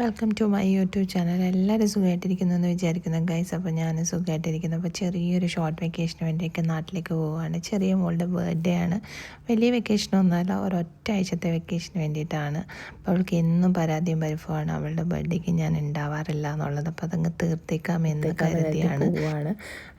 Welcome to my YouTube channel എല്ലാവരും സുഖമായിട്ടിരിക്കുന്നു എന്ന് വിചാരിക്കുന്നു ഗൈസ് അപ്പോൾ ഞാൻ സുഖമായിട്ടിരിക്കുന്നു അപ്പോൾ ചെറിയൊരു ഷോർട്ട് വെക്കേഷന് വേണ്ടിയൊക്കെ നാട്ടിലേക്ക് പോവുകയാണ്. ചെറിയ മോളുടെ ബർത്ത്ഡേ ആണ്. വലിയ വെക്കേഷനൊന്നുമല്ല ഒരൊറ്റ ആഴ്ചത്തെ വെക്കേഷന് വേണ്ടിയിട്ടാണ്. അപ്പോൾ അവൾക്ക് എന്നും പരാതിയും പരിഭവമാണ്. അവളുടെ ബർത്ത്ഡേക്ക് ഞാൻ ഉണ്ടാവാറില്ല എന്നുള്ളത്. അപ്പോൾ അതങ്ങ് തീർത്തേക്കാമെന്ന് കരുതിയാണ്. പോവുകയാണ്.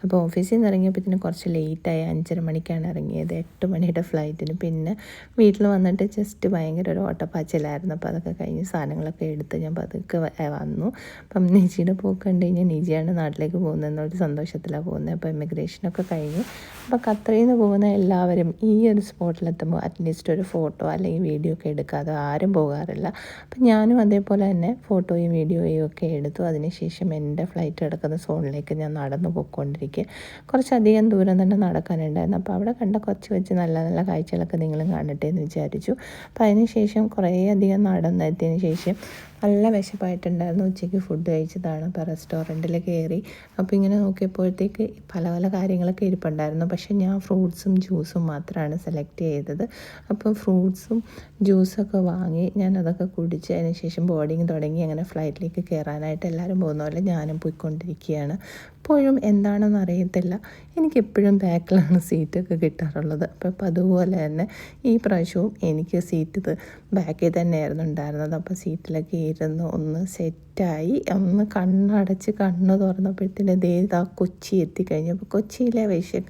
അപ്പോൾ ഓഫീസിൽ നിന്ന് ഇറങ്ങിയപ്പോൾ കുറച്ച് ലേറ്റായി അഞ്ചര മണിക്കാണ് ഇറങ്ങിയത്. എട്ട് മണിയുടെ ഫ്ലൈറ്റിന് പിന്നെ വീട്ടിൽ വന്നിട്ട് ജസ്റ്റ് ഭയങ്കര ഒരു ഓട്ടപ്പാച്ചിലായിരുന്നു. അപ്പോൾ അതൊക്കെ കഴിഞ്ഞ് സാധനങ്ങളൊക്കെ എടുത്ത് ഞാൻ പതുക്കെ വന്നു. അപ്പം നിജിയുടെ പോക്ക് കണ്ടു കഴിഞ്ഞാൽ നിജിയാണ് നാട്ടിലേക്ക് പോകുന്നത് എന്നൊരു സന്തോഷത്തിലാണ് പോകുന്നത്. അപ്പോൾ ഇമിഗ്രേഷനൊക്കെ കഴിഞ്ഞു. അപ്പോൾ ഖത്തറിൽ നിന്ന് പോകുന്ന എല്ലാവരും ഈ ഒരു സ്പോട്ടിലെത്തുമ്പോൾ അറ്റ്ലീസ്റ്റ് ഒരു ഫോട്ടോ അല്ലെങ്കിൽ വീഡിയോ ഒക്കെ എടുക്കാതെ ആരും പോകാറില്ല. അപ്പം ഞാനും അതേപോലെ തന്നെ ഫോട്ടോയും വീഡിയോയും ഒക്കെ എടുത്തു. അതിനുശേഷം എന്റെ ഫ്ലൈറ്റ് കിടക്കുന്ന സോണിലേക്ക് ഞാൻ നടന്നു പോയിക്കൊണ്ടിരിക്കുക കുറച്ചധികം ദൂരം തന്നെ നടക്കാനുണ്ടായിരുന്നു. അപ്പോൾ അവിടെ കണ്ട കുറച്ച് വെച്ച് നല്ല നല്ല കാഴ്ചകളൊക്കെ നിങ്ങളും കാണട്ടെ എന്ന് വിചാരിച്ചു. അപ്പോൾ അതിനുശേഷം കുറേ അധികം നടന്നെത്തിയതിന് ശേഷം നല്ല വിശപ്പായിട്ടുണ്ടായിരുന്നു. ഉച്ചയ്ക്ക് ഫുഡ് കഴിച്ചതാണ്. അപ്പോൾ റെസ്റ്റോറന്റിൽ കയറി അപ്പോൾ ഇങ്ങനെ നോക്കിയപ്പോഴത്തേക്ക് പല പല കാര്യങ്ങളൊക്കെ ഇരിപ്പുണ്ടായിരുന്നു. പക്ഷേ ഞാൻ ഫ്രൂട്ട്സും ജ്യൂസും മാത്രമാണ് സെലക്ട് ചെയ്തത്. അപ്പോൾ ഫ്രൂട്ട്സും ജ്യൂസൊക്കെ വാങ്ങി ഞാൻ അതൊക്കെ കുടിച്ച് അതിന് ശേഷം ബോർഡിങ് തുടങ്ങി അങ്ങനെ ഫ്ലൈറ്റിലേക്ക് കയറാനായിട്ട് എല്ലാവരും പോകുന്ന പോലെ ഞാനും പോയിക്കൊണ്ടിരിക്കുകയാണ്. ഇപ്പോഴും എന്താണെന്ന് അറിയത്തില്ല. എനിക്കെപ്പോഴും ബാക്കിലാണ് സീറ്റൊക്കെ കിട്ടാറുള്ളത്. അപ്പോൾ അതുപോലെ തന്നെ ഈ പ്രാവശ്യവും എനിക്ക് സീറ്റ് ബാക്കിൽ തന്നെയായിരുന്നു ഉണ്ടായിരുന്നത്. അപ്പോൾ സീറ്റിലൊക്കെ ഇരുന്ന് ഒന്ന് സെറ്റായി ഒന്ന് കണ്ണടച്ച് കണ്ണ് തുറന്നപ്പോഴത്തേന് ദേ ആ കൊച്ചി എത്തിക്കഴിഞ്ഞു അപ്പോൾ കൊച്ചിയിലെ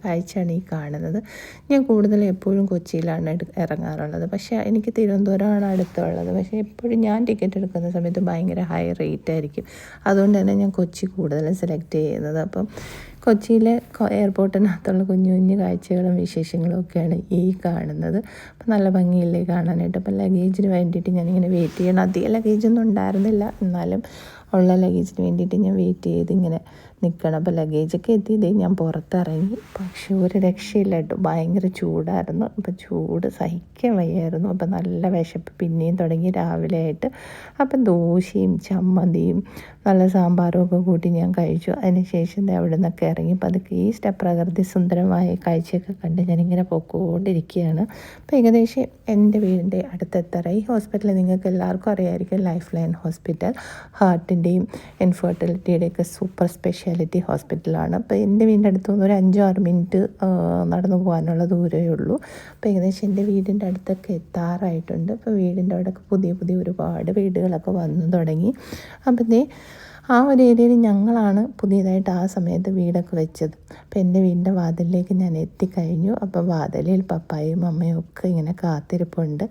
കാഴ്ചയാണ് ഈ കാണുന്നത്. ഞാൻ കൂടുതലും എപ്പോഴും കൊച്ചിയിലാണ് ഇറങ്ങാറുള്ളത്. പക്ഷേ എനിക്ക് തിരുവനന്തപുരമാണ് അടുത്തുള്ളത്. പക്ഷേ എപ്പോഴും ഞാൻ ടിക്കറ്റ് എടുക്കുന്ന സമയത്ത് ഭയങ്കര ഹൈ റേറ്റ് ആയിരിക്കും അതുകൊണ്ട് തന്നെ ഞാൻ കൊച്ചി കൂടുതലും സെലക്ട് ചെയ്യുന്നത്. അപ്പം കൊച്ചിയിലെ എയർപോർട്ടിനകത്തുള്ള കുഞ്ഞു കുഞ്ഞു കാഴ്ചകളും വിശേഷങ്ങളും ഒക്കെയാണ് ഈ കാണുന്നത്. അപ്പം നല്ല ഭംഗിയില്ലേ കാണാനായിട്ട്? അപ്പം ലഗേജിന് വേണ്ടിയിട്ട് ഞാനിങ്ങനെ വെയിറ്റ് ചെയ്യണം. അധികം ലഗേജൊന്നും ഉണ്ടായിരുന്നില്ല. എന്നാലും ഉള്ള ലഗേജിന് വേണ്ടിയിട്ട് ഞാൻ വെയിറ്റ് ചെയ്ത് ഇങ്ങനെ നിൽക്കണം അപ്പോൾ ലഗേജൊക്കെ എത്തിയത് ഞാൻ പുറത്തിറങ്ങി. പക്ഷേ ഒരു രക്ഷയില്ല കേട്ടോ. ഭയങ്കര ചൂടായിരുന്നു. അപ്പോൾ ചൂട് സഹിക്കാൻ വയ്യായിരുന്നു. അപ്പോൾ നല്ല വിശപ്പ് പിന്നെയും തുടങ്ങി രാവിലെ ആയിട്ട്. അപ്പം ദോശയും ചമ്മന്തിയും നല്ല സാമ്പാറും ഒക്കെ കൂട്ടി ഞാൻ കഴിച്ചു. അതിനുശേഷം അവിടെ നിന്നൊക്കെ ഇറങ്ങി പതുക്കെ ഈ പ്രകൃതി സുന്ദരമായ കാഴ്ചയൊക്കെ കണ്ട് ഞാനിങ്ങനെ പൊക്കോണ്ടിരിക്കുകയാണ്. അപ്പോൾ ഏകദേശം എന്റെ വീടിന്റെ അടുത്തെത്തറ ഈ ഹോസ്പിറ്റൽ നിങ്ങൾക്ക് എല്ലാവർക്കും അറിയാമായിരിക്കും ലൈഫ് ലൈൻ ഹോസ്പിറ്റൽ ഹാർട്ടിന്റെയും ഇൻഫെർട്ടിലിറ്റിയുടെയൊക്കെ സൂപ്പർ സ്പെഷ്യാലിറ്റി ഹോസ്പിറ്റലാണ്. അപ്പോൾ എന്റെ വീടിന്റെ അടുത്ത് നിന്ന് ഒരു അഞ്ചോ ആറ് മിനിറ്റ് നടന്നു പോകാനുള്ള ദൂരമേ ഉള്ളൂ. അപ്പോൾ ഏകദേശം എന്റെ വീടിന്റെ അടുത്തൊക്കെ എത്താറായിട്ടുണ്ട്. അപ്പോൾ വീടിന്റെ അവിടെയൊക്കെ പുതിയ പുതിയ ഒരുപാട് വീടുകളൊക്കെ വന്നു തുടങ്ങി. അപ്പം ആ ഒരു ഏരിയയിൽ ഞങ്ങളാണ് പുതിയതായിട്ട് ആ സമയത്ത് വീടൊക്കെ വെച്ചത്. അപ്പോൾ എന്റെ വീടിന്റെ വാതിലിലേക്ക് ഞാൻ എത്തിക്കഴിഞ്ഞു. അപ്പോൾ വാതിലിൽ പപ്പായും അമ്മയും ഒക്കെ ഇങ്ങനെ കാത്തിരിപ്പുണ്ട്.